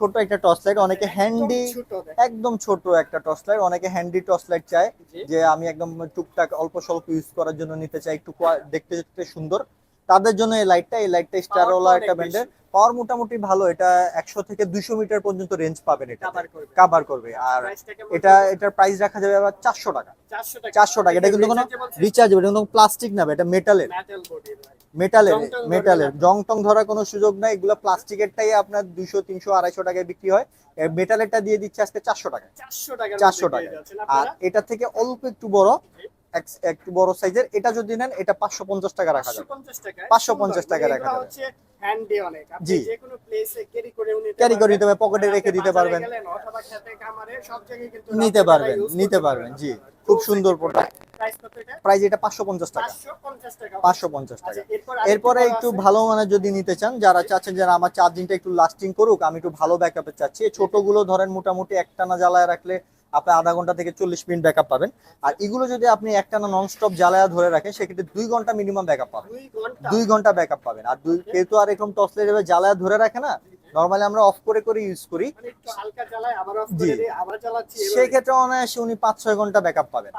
ছোট একটা torch light অনেকে হ্যান্ডি একদম ছোট একটা টর্চ লাইট অনেকে হ্যান্ডি টর্চ লাইট চায় যে আমি একদম টুকটাক অল্প স্বল্প ইউজ করার জন্য নিতে চাই একটু দেখতে দেখতে সুন্দর। তাদের জন্য এই লাইটটা এই লাইটটা স্টারওয়ালা একটা। ব্র্যান্ডের পাওয়ার মোটামুটি ভালো এটা একশো থেকে দুইশো মিটার পর্যন্ত রেঞ্জ পাবেন এটা। কাভার করবে। আর এটা এটার প্রাইস রাখা যাবে আবার চারশো টাকা। চারশো টাকা। এটা কিন্তু কোনো রিচার্জেবল এটা কিন্তু প্লাস্টিক না এটা মেটালের। মেটালের মেটালের জং টং ধরার কোনো সুযোগ নাই এগুলো প্লাস্টিকেরটাই আপনার দুইশো তিনশো আড়াইশো টাকায় বিক্রি হয়। মেটালেরটা দিয়ে দিচ্ছে আজকে চারশো টাকা। চারশো টাকা। আর। এটা থেকে অল্প একটু বড় এক- একটু বড় সাইজের এটা যদি নেন এটা পাঁচশো পঞ্চাশ টাকা রাখা যাবে। পাঁচশো পঞ্চাশ টাকা রাখা যাবে। Handy অনেক। আপনি। যেকোনো place এ carry করেও নিতে ক্যারি করে পারবেন। পকেটে রেখে দিতে পারবেন। অথবা খেতে খামারে সব জায়গায় কিন্তু নিতে পারবেন নিতে পারবেন। জি। খুব সুন্দর প্রোডাক্ট? প্রাইস এটা? পাঁচশো পঞ্চাশ টাকা। পাঁচশো পঞ্চাশ টাকা। আচ্ছা, এরপর একটু ভালো মানের যদি নিতে চান যারা চাচ্ছেন যারা আমার চার্জিংটা একটু লাস্টিং করুক আমি একটু ভালো ব্যাকআপে চাচ্ছি। ছোটগুলো ধরেন মোটামুটি একটানা জ্বালায় রাখলে আপনি আধা ঘণ্টা থেকে চল্লিশ মিনিট ব্যাকআপ পাবেন। আর এগুলো যদি আপনি একটানা নন স্টপ জ্বালায় ধরে রাখেন সেক্ষেত্রে দুই ঘণ্টা মিনিমাম ব্যাকআপ পাবেন। দুই ঘণ্টা। ব্যাকআপ পাবেন। আর দুই কেউ তো আর এরকম টসলে যাবে জ্বালায় ধরে রাখে না। নর্মালি আমরা অফ করে করে ইউজ করি। মানে একটু হালকা জ্বালায়, আবার off জি। করে দিই, আবার জ্বালাচ্ছি, এভাবে? সেই ক্ষেত্রে অনায়াসে উনি পাঁচ ছয় ঘণ্টা ব্যাকআপ পাবেন।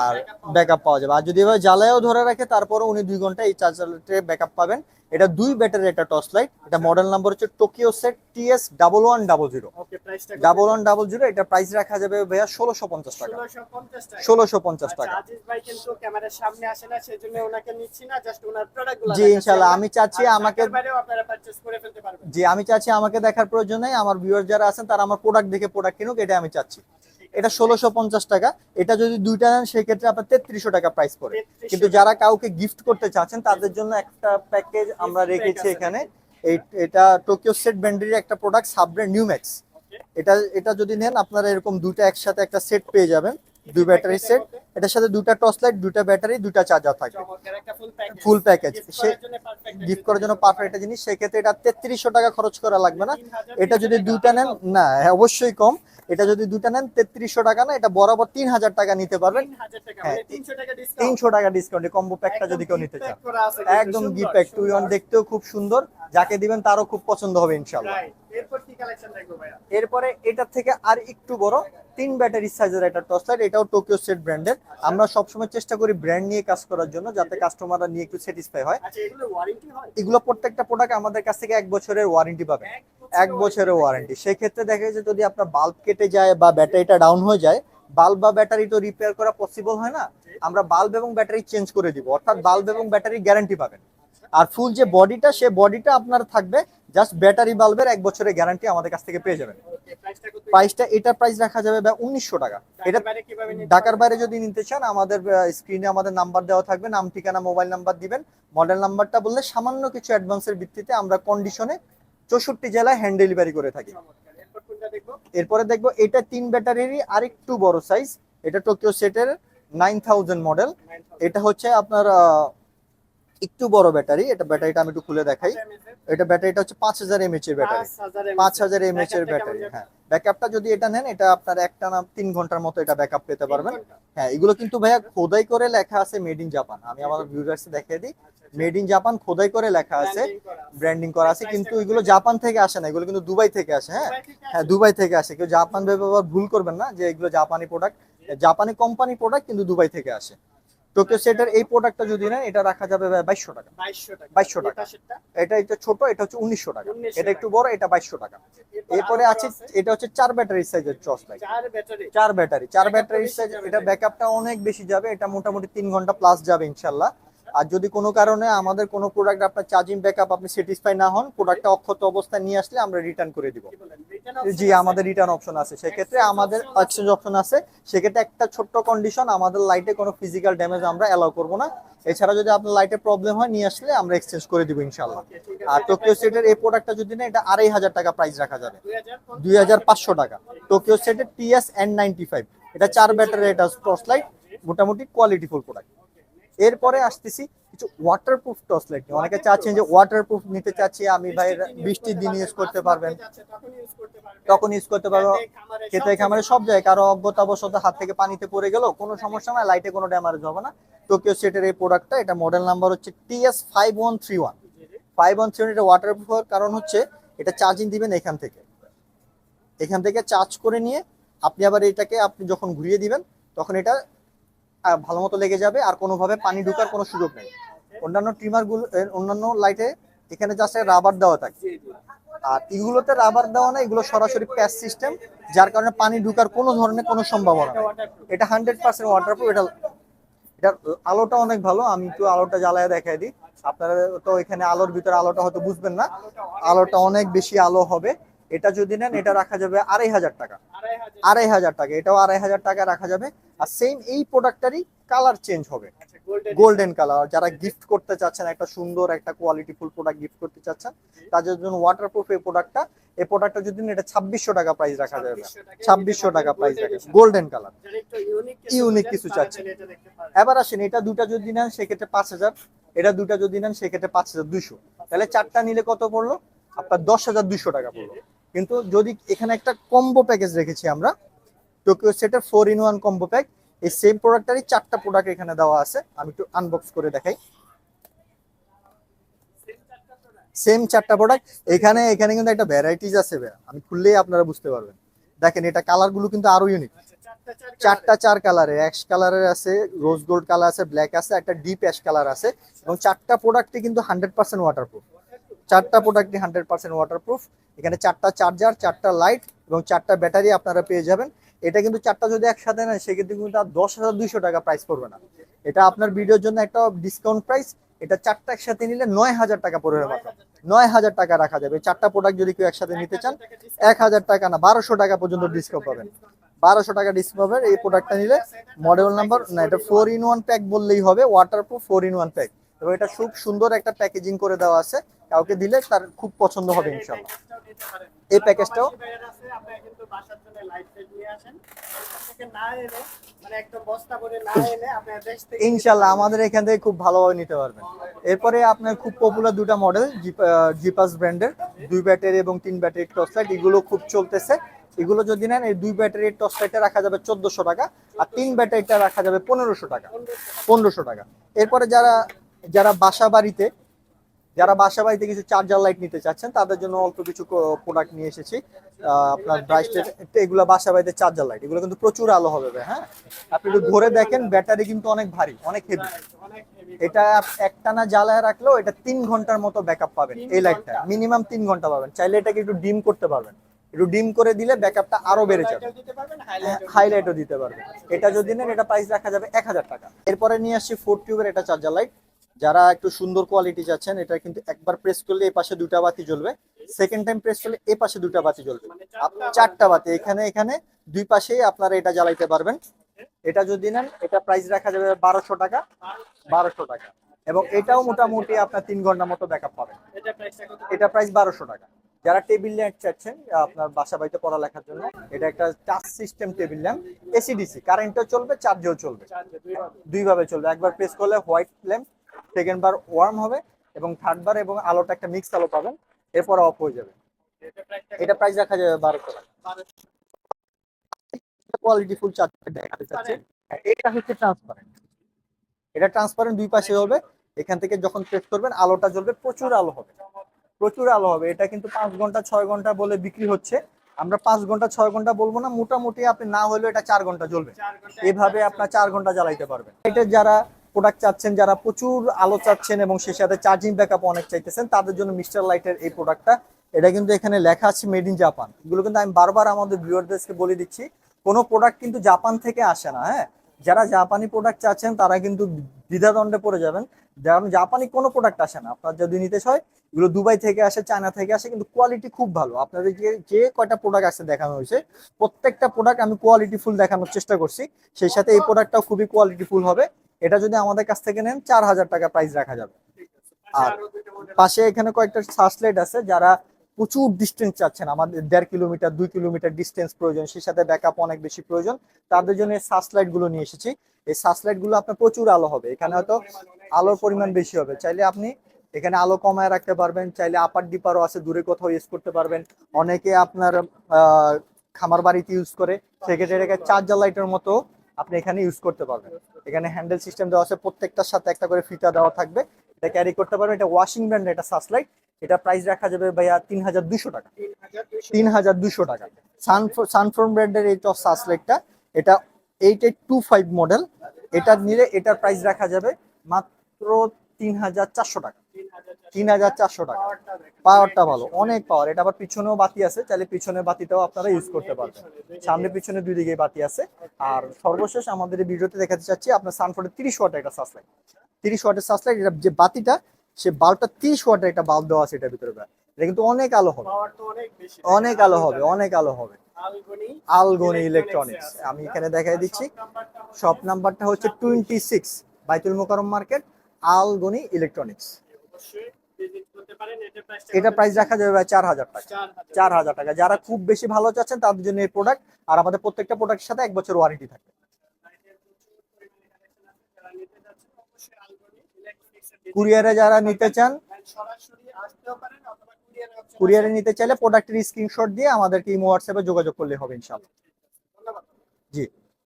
আর পাওয়া ব্যাকআপ পাওয়া যাবে। আর যদি এবার জ্বালায়ও ধরে রাখে তারপরে উনি দুই ঘণ্টা এই চার্জারে ব্যাকআপ পাবেন। এটা দুই ব্যাটারি একটা টর্চ লাইট এটা মডেল নাম্বার হচ্ছে Tokyo set TS double one double zero? Double one double zero এটা প্রাইস রাখা যাবে ভাইয়া ষোলোশো পঞ্চাশ টাকা। ষোলোশো পঞ্চাশ আচ্ছা, টাকা। গুলো জি, ইনশাআল্লাহ, আমি চাচ্ছি আমাকে- জি আমি চাচ্ছি আমাকে দেখার প্রয়োজন নেই আমার ভিউয়ার যারা আছেন তারা আমার প্রোডাক্ট দেখে প্রোডাক্ট কিনুক এটা আমি চাচ্ছি। এটা ষোলোশো পঞ্চাশ টাকা। এটা যদি দুইটা নেন সেক্ষেত্রে আপনার তেত্রিশশো টাকা প্রাইস পড়ে। কিন্তু যারা কাউকে গিফট করতে চাচ্ছেন তাদের জন্য একটা প্যাকেজ আমরা রেখেছি এখানে। এটা টোকিও সেট ব্র্যান্ডের একটা প্রোডাক্ট সাবব্র্যান্ড নিউম্যাক্স. এটা এটা যদি নেন আপনারা এরকম দুইটা একসাথে একটা সেট পেয়ে যাবেন। দুই ব্যাটারি সেট এটার সাথে দুইটা টর্চ লাইট দুইটা ব্যাটারি দুইটা চার্জার থাকবে। ফুল প্যাকেজ সে করার জন্য পারফেক্ট গিফট করার জন্য পারফেক্ট একটা জিনিস। সেক্ষেত্রে এটা তেত্রিশশো টাকা খরচ করা লাগবে না। এটা যদি দুইটা নেন না হ্যাঁ, অবশ্যই কম। এটা যদি দুটা নেন তেত্রিশশো টাকা না এটা বরাবর তিন হাজার টাকা নিতে পারবেন। তিনশো টাকা হ্যাঁ, মানে 300 টাকা ডিসকাউন্ট তিনশো টাকা ডিসকাউন্টে কম্বো প্যাকটা যদি কেউ নিতে চান একদম গিফট প্যাক টু ওয়ান দেখতেও খুব সুন্দর। যাকে দিবেন তারও খুব পছন্দ হবে ইনশাল্লাহ এরপর কি কালেকশন দেখব ভাইয়া? এরপরে এটার থেকে আর একটু বড় তিন ব্যাটারি সাইজের একটা টর্চ লাইট এটাও টোকিও সেট ব্র্যান্ডের আমরা সবসময় চেষ্টা করি ব্র্যান্ড নিয়ে কাজ করার জন্য যাতে কাস্টমাররা নিয়ে একটু স্যাটিসফাই হয়। আচ্ছা এগুলো হয়? এগুলো প্রত্যেকটা প্রোডাক্ট আমাদের কাছ থেকে এক বছরের ওয়ারেন্টি পাবেন এক বছরের ওয়ারেন্টি সেক্ষেত্রে দেখা যায় যদি আপনার বাল্ব কেটে যায় বা ব্যাটারিটা ডাউন হয়ে যায় বাল্ব বা ব্যাটারি তো রিপেয়ার করা পসিবল হয় না? আমরা বাল্ব এবং ব্যাটারি চেঞ্জ করে দিব। অর্থাৎ বাল্ব এবং ব্যাটারি গ্যারান্টি পাবেন। আর ফুল যে বডিটা সে বডিটা আপনার থাকবে জাস্ট ব্যাটারি বাল্বের এক বছরের গ্যারান্টি আমাদের কাছ থেকে পেয়ে যাবেন। প্রাইসটা কত? প্রাইসটা এটা প্রাইস রাখা যাবে উনিশশো টাকা। এটা ঢাকার বাইরে যদি নিতে চান আমাদের স্ক্রিনে আমাদের নাম্বার দেওয়া থাকবে নাম ঠিকানা মোবাইল নাম্বার দিবেন। মডেল নাম্বারটা বললে সামান্য কিছু অ্যাডভান্সের ভিত্তিতে আমরা কন্ডিশনে চৌষট্টি জেলায় হ্যান্ড ডেলিভারি করে থাকি। এরপর দেখব? এটা তিন ব্যাটারিরই আরেকটু বড় সাইজ এটা টোকিও সেটের নাইন থাউজেন্ড মডেল এটা হচ্ছে আপনার একটু বড় ব্যাটারি এটা ব্যাটারিটা আমি একটু খুলে দেখাই। এটা ব্যাটারিটা হচ্ছে পাঁচ হাজার এমএচ এর ব্যাটারি। পাঁচ হাজার এমএচ এর। ব্যাটারি হ্যাঁ। ব্যাকআপটা যদি এটা নেন এটা আপনার একটা না তিন ঘণ্টার মতো এটা ব্যাকআপ পেতে পারবেন। হ্যাঁ এগুলো কিন্তু ভাইয়া খোদাই করে লেখা আছে মেড ইন জাপান আমি আমাদের ভিউয়ার্স দেখিয়ে দিই। মেড ইন জাপান খোদাই করে লেখা আছে। ব্র্যান্ডিং করা আছে। কিন্তু এগুলো জাপান থেকে আসে না। এগুলো কিন্তু দুবাই থেকে আসে হ্যাঁ। হ্যাঁ দুবাই থেকে আসে। কেউ জাপান ভেবে আবার ভুল করবেন না যে এগুলো জাপানি প্রোডাক্ট জাপানি কোম্পানি প্রোডাক্ট কিন্তু দুবাই থেকে আসে। টোকিও সেটের এই প্রোডাক্টটা যদি না এটা রাখা যাবে বাইশশো টাকা। 2200 টাকা। 2200 টাকা। এই পাশেরটা? এটা একটু ছোট এটা হচ্ছে উনিশশো টাকা। এটা একটু বড় এটা বাইশশো টাকা। এরপরে আছে? এটা হচ্ছে চার ব্যাটারি সাইজের টর্চ লাইট চার ব্যাটারি। চার ব্যাটারি চার ব্যাটারি সাইজ এটা ব্যাকআপটা অনেক বেশি যাবে এটা মোটামুটি তিন ঘণ্টা প্লাস যাবে ইনশাল্লাহ। আর যদি কোনো কারণে আমাদের কোনো প্রোডাক্ট আপনার চার্জিং ব্যাকআপ আপনি স্যাটিসফাই না হন প্রোডাক্টটা অক্ষত অবস্থায় নিয়ে আসলে আমরা রিটার্ন করে দিব। জি আমাদের রিটার্ন অপশন আছে। সেক্ষেত্রে আমাদের এক্সচেঞ্জ অপশন আছে। সেক্ষেত্রে একটা ছোট্ট কন্ডিশন আমাদের লাইটে কোনো ফিজিক্যাল ড্যামেজ আমরা অ্যালাউ করব না। এছাড়া যদি আপনার লাইটে প্রবলেম হয় নিয়ে আসলে আমরা এক্সচেঞ্জ করে দিব ইনশাল্লাহ আর টোকিও সেটের এই প্রোডাক্টটা যদি না এটা আড়াই হাজার টাকা প্রাইস রাখা যাবে। 2000 দুই হাজার পাঁচশো টাকা। টোকিও সেটের টিএস এন নাইনটি ফাইভ এটা চার ব্যাটারি এটা টর্চ লাইট মোটামুটি কোয়ালিটি ফুল প্রোডাক্ট এরপরে আসতেছি কিছু ওয়াটারপ্রুফ টর্চ লাইট অনেকে চাচ্ছেন যে ওয়াটারপ্রুফ নিতে চাচ্ছি আমি ভাই বৃষ্টির দিন ইউজ করতে পারবেন তখন ইউজ করতে পারব। খেতে, খামারে, সব জায়গায় কারও অজ্ঞতাবশত হাত থেকে পানিতে পড়ে গেল কোনো সমস্যা নাই লাইটে কোনো ড্যামারেজ হবে না। টোকিও সেটের এই প্রোডাক্টটা এটা মডেল নাম্বার হচ্ছে TS five one three one. Five one three one এটা ওয়াটারপ্রুফ হওয়ার কারণ হচ্ছে এটা চার্জিং দিবেন এখান থেকে। এখান থেকে চার্জ করে নিয়ে আপনি আবার এটাকে আপনি যখন ঘুরিয়ে দিবেন তখন এটা ভালো মতো লেগে যাবে, আর কোনোভাবে পানি ঢোকার কোনো সুযোগ নেই। অন্যান্য ট্রিমারগুলো অন্যান্য লাইটে এখানে জাস্ট রাবার দেওয়া থাকে। আর এগুলোতে রাবার দেওয়া না, এগুলো সরাসরি প্যাচ সিস্টেম যার কারণে পানি ঢোকার কোনো ধরনের কোনো সম্ভাবনা এটা হান্ড্রেড পার্সেন্ট ওয়াটারপ্রুফ এটা এটার আলোটা অনেক ভালো, আমি একটু আলোটা জ্বালায় দেখাই দিই। আপনারা তো এখানে আলোর ভিতরে আলোটা হয়তো বুঝবেন না। আলোটা অনেক বেশি আলো হবে। এটা যদি নেন এটা রাখা যাবে আড়াই হাজার টাকা। আড়াই হাজার। টাকা এটাও আড়াই হাজার টাকা রাখা যাবে। আর সেম এই প্রোডাক্টটারই কালার চেঞ্জ হবে। আচ্ছা গোল্ডেন গোল্ডেন কালার যারা গিফট করতে চাচ্ছেন একটা সুন্দর একটা কোয়ালিটি ফুল প্রোডাক্ট গিফট করতে চাচ্ছেন তাদের জন্য ওয়াটারপ্রুফ এই প্রোডাক্টটা এই প্রোডাক্টটা যদি নেন, এটা ছাব্বিশশো টাকা প্রাইস রাখা যাবে। ছাব্বিশশো টাকা প্রাইস রাখা গোল্ডেন কালার ইউনিক কিছু চাচ্ছেন। এবার আসেন এটা দুটা যদি নেন সেক্ষেত্রে পাঁচ হাজার। এটা দুটা যদি নেন সেক্ষেত্রে পাঁচ হাজার দুইশো। তাহলে চারটা নিলে কত পড়ল? আপনার দশ হাজার দুইশো টাকা পড়ল। কিন্তু যদি এখানে একটা কম্বো প্যাকেজ রেখেছি আমরা টোকিও সেটের four in one combo pack এই সেম প্রোডাক্টারই চারটা প্রোডাক্ট এখানে দেওয়া আছে। আমি একটু আনবক্স করে দেখাই। সেম চারটা প্রোডাক্ট এখানে এখানে কিন্তু একটা ভ্যারাইটিস আছে। আমি খুললেই আপনারা বুঝতে পারবেন। দেখেন, এটা কালারগুলো কিন্তু আরও ইউনিক চারটা চার কালারের অ্যাশ কালারের আছে রোজ গোল্ড কালার আছে ব্ল্যাক আছে, একটা ডিপ অ্যাশ কালার আছে। এবং চারটা প্রোডাক্টই কিন্তু হান্ড্রেড পার্সেন্ট ওয়াটারপ্রুফ চারটা প্রোডাক্টই হান্ড্রেড পার্সেন্ট ওয়াটারপ্রুফ এখানে চারটা চার্জার চারটা লাইট এবং চারটা ব্যাটারি আপনারা পেয়ে যাবেন। এটা কিন্তু চারটা যদি একসাথে নেন, সেক্ষেত্রে কিন্তু আর দশ হাজার দুইশো টাকা প্রাইস পড়বে না। এটা আপনার ভিডিওর জন্য একটা ডিসকাউন্ট প্রাইস এটা চারটা একসাথে নিলে নয় হাজার টাকা পড়বে মাত্র নয় হাজার টাকা রাখা যাবে। চারটা প্রোডাক্ট যদি কেউ একসাথে নিতে চান, এক হাজার টাকা না, বারোশো টাকা পর্যন্ত ডিসকাউন্ট পাবেন। বারোশো টাকা ডিসকাউন্ট পাবেন। এই প্রোডাক্টটা নিলে মডেল নাম্বার না, এটা ফোর ইন ওয়ান প্যাক বললেই হবে waterproof four in one pack এবং এটা খুব সুন্দর একটা প্যাকেজিং করে দেওয়া আছে। কাউকে দিলে তার খুব পছন্দ হবে ইনশাল্লাহ এই প্যাকেজটাও ইনশাল্লাহ আমাদের এখান থেকে খুব ভালোভাবে নিতে পারবেন। এরপরে আপনার খুব পপুলার দুটা মডেল জিপাস ব্র্যান্ডের দুই ব্যাটারি এবং তিন ব্যাটারি টর্চ লাইট এগুলো খুব চলতেছে। এগুলো যদি নেন, এই দুই ব্যাটারির টর্চ লাইটটা রাখা যাবে চোদ্দশো টাকা। আর তিন ব্যাটারিটা রাখা যাবে পনেরোশো টাকা। পনেরোশো টাকা। এরপরে যারা যারা বাসা বাড়িতে, যারা বাসা বাড়িতে কিছু চার্জার লাইট নিতে চাচ্ছেন, তাদের জন্য অল্প কিছু প্রোডাক্ট নিয়ে এসেছি। আপনার ব্রাইস্টের এগুলো বাসা বাড়িতে চার্জার লাইট এগুলো কিন্তু প্রচুর আলো হবে হ্যাঁ? আপনি একটু ধরে দেখেন ব্যাটারি কিন্তু অনেক ভারী, অনেক হেভি। এটা একটানা জ্বালায় রাখলেও এটা তিন ঘণ্টার মতো ব্যাকআপ পাবেন, এই লাইটটা মিনিমাম তিন ঘণ্টা পাবেন। চাইলে এটাকে একটু ডিম করতে পারবেন। একটু ডিম করে দিলে ব্যাকআপটা আরও বেড়ে যাবে। হাইলাইটও দিতে পারবে এটা যদি নেন, এটা প্রাইস রাখা যাবে এক হাজার টাকা। এরপরে নিয়ে আসছি ফোর টিউবের এটা চার্জার লাইট যারা একটু সুন্দর কোয়ালিটি চাচ্ছেন এটা কিন্তু একবার প্রেস করলে এই পাশে দুটা বাতি জ্বলবে সেকেন্ড টাইম প্রেস করলে এই পাশে দুটা বাতি জ্বলবে। চারটা বাতি এখানে এখানে দুই পাশেই আপনারা এটা জ্বালাইতে পারবেন। এটা যদি নেন এটা প্রাইস রাখা যাবে বারোশো টাকা বারোশো টাকা। এবং এটাও মোটামুটি আপনার তিন ঘণ্টা মতো ব্যাকআপ পাবেন। এটা প্রাইস বারোশো টাকা। যারা টেবিল ল্যাম্প চাচ্ছেন আপনার বাসা বাড়িতে পড়ালেখার জন্য এটা একটা touch system table lamp AC DC কারেন্টও চলবে চার্জেও চলবে চার্জে দুই হবে দুই ভাবে চলবে। একবার প্রেস করলে হোয়াইট ল্যাম্প সেকেন্ড বার ওয়ার্ম হবে এবং থার্ড বার এবং আলোটা একটা মিক্স আলো পাবেন এরপর অফ হয়ে যাবে। এটা প্রাইস রাখা যাবে বারোশো টাকা। কোয়ালিটি ফুল চার্জার দেখাতে চাচ্ছি। এটা হচ্ছে ট্রান্সপারেন্ট এটা ট্রান্সপারেন্ট দুই পাশে হবে। এখান থেকে যখন প্রেস করবেন আলোটা জ্বলবে প্রচুর আলো হবে। প্রচুর আলো হবে। এটা কিন্তু পাঁচ ঘণ্টা ছয় ঘণ্টা বলে বিক্রি হচ্ছে। আমরা পাঁচ ঘণ্টা ছয় ঘণ্টা বলব না মোটামুটি আপনি না হলেও এটা চার ঘণ্টা জ্বলবে। এভাবে আপনার চার ঘণ্টা জ্বালাইতে পারবেন। এটা যারা প্রোডাক্ট চাচ্ছেন, যারা প্রচুর আলো চাচ্ছেন এবং সে সাথে চার্জিং ব্যাকআপ অনেক চাইতেছেন, তাদের জন্য মিস্টার লাইটের এই প্রোডাক্টটা এটা কিন্তু এখানে লেখা আছে মেড ইন জাপান এগুলো কিন্তু আমি বারবার আমাদের ভিউয়ারদেরকে বলে দিচ্ছি, কোনো প্রোডাক্ট কিন্তু জাপান থেকে আসে না হ্যাঁ? যারা জাপানি প্রোডাক্ট চাচ্ছেন, তারা কিন্তু দ্বিধাদণ্ডে পড়ে যাবেন। কারণ জাপানি কোনো প্রোডাক্ট আসে না। আপনার যদি নিতে হয়, এগুলো দুবাই থেকে আসে, চায়না থেকে আসে, কিন্তু কোয়ালিটি খুব ভালো। আপনাদের যে যে কয়টা প্রোডাক্ট আছে দেখানো হয়েছে, প্রত্যেকটা প্রোডাক্ট আমি কোয়ালিটি ফুল দেখানোর চেষ্টা করছি। সেই সাথে এই প্রোডাক্টটাও খুবই কোয়ালিটি ফুল হবে। এটা যদি আমাদের কাছ থেকে নেন, চার হাজার টাকা প্রাইস রাখা যাবে। আর পাশে এখানে কয়েকটা সার্চলাইট আছে, যারা প্রচুর ডিস্টেন্স চাচ্ছেন। আমাদের দেড় কিলোমিটার, দুই কিলোমিটার ডিস্টেন্স প্রয়োজন, সেই সাথে ব্যাকআপ অনেক বেশি প্রয়োজন। তাদের জন্য সার্চলাইটগুলো নিয়ে এসেছি। এই সার্চলাইটগুলো আপনার প্রচুর আলো হবে। এখানে হয়তো আলোর পরিমাণ বেশি হবে। চাইলে আপনি এখানে আলো কমায় রাখতে পারবেন, চাইলে আপার ডিপারও আছে, দূরে কোথাও ইউজ করতে পারবেন। অনেকে আপনার খামার বাড়িতে ইউজ করে, সেক্ষেত্রে এটাকে চার্জার লাইটের মতো আপনি এখানে ইউজ করতে পারবেন। এখানে হ্যান্ডেল সিস্টেম দেওয়া আছে, প্রত্যেকটার সাথে একটা করে ফিতা দেওয়া থাকবে। এটা ক্যারি করতে পারবেন, এটা ওয়াশিং ব্র্যান্ড এটা সাসলাইট এটা প্রাইস রাখা যাবে ভাইয়া তিন হাজার দুশো টাকা তিন হাজার দুশো টাকা সানফ্রন ব্র্যান্ডের এই টস সাসলেটটা এটা eight eight two five model এটা নিলে এটার প্রাইস রাখা যাবে মাত্র তিন হাজার চারশো টাকা। তিন হাজার চারশো টাকা। পাওয়ারটা ভালো অনেক পাওয়ার এটা আবার পিছনেও বাতি আছে চাইলে পিছনে বাতিটাও আপনারা ইউজ করতে পারবেন। সামনে পিছনে দুই দিকে বাতি আছে। আর সর্বশেষ আমাদের ভিডিওতে দেখাতে চাচ্ছি আপনার সানফোর্ডের তিরিশ ওয়াটের একটা সাসলাইট তিরিশ ওয়াটের সাসলাইট এটা যে বাতিটা সে বাল্বটা তিরিশ ওয়াটের একটা বাল্ব দেওয়া আছে এটার ভিতরে এটা কিন্তু অনেক আলো হবে। অনেক আলো হবে অনেক আলো হবে। আলগনি আলগনি ইলেকট্রনিক্স আমি এখানে দেখাই দিচ্ছি শপ নাম্বারটা হচ্ছে twenty six Baitul Mukarram market Alghani electronics এটা প্রাইস রাখা যাবে চার হাজার টাকা। চার হাজার। টাকা। যারা খুব বেশি ভালো চাচ্ছেন তাদের জন্য এই প্রোডাক্ট আর আমাদের প্রত্যেকটা প্রোডাক্টের সাথে এক বছর ওয়ারেন্টি থাকে। কুরিয়ারে যারা নিতে চান কুরিয়ারে নিতে চাইলে প্রোডাক্টের স্ক্রিনশট দিয়ে আমাদেরকে ইমো হোয়াটসঅ্যাপে যোগাযোগ করলে হবে ইনশাআল্লাহ। জি।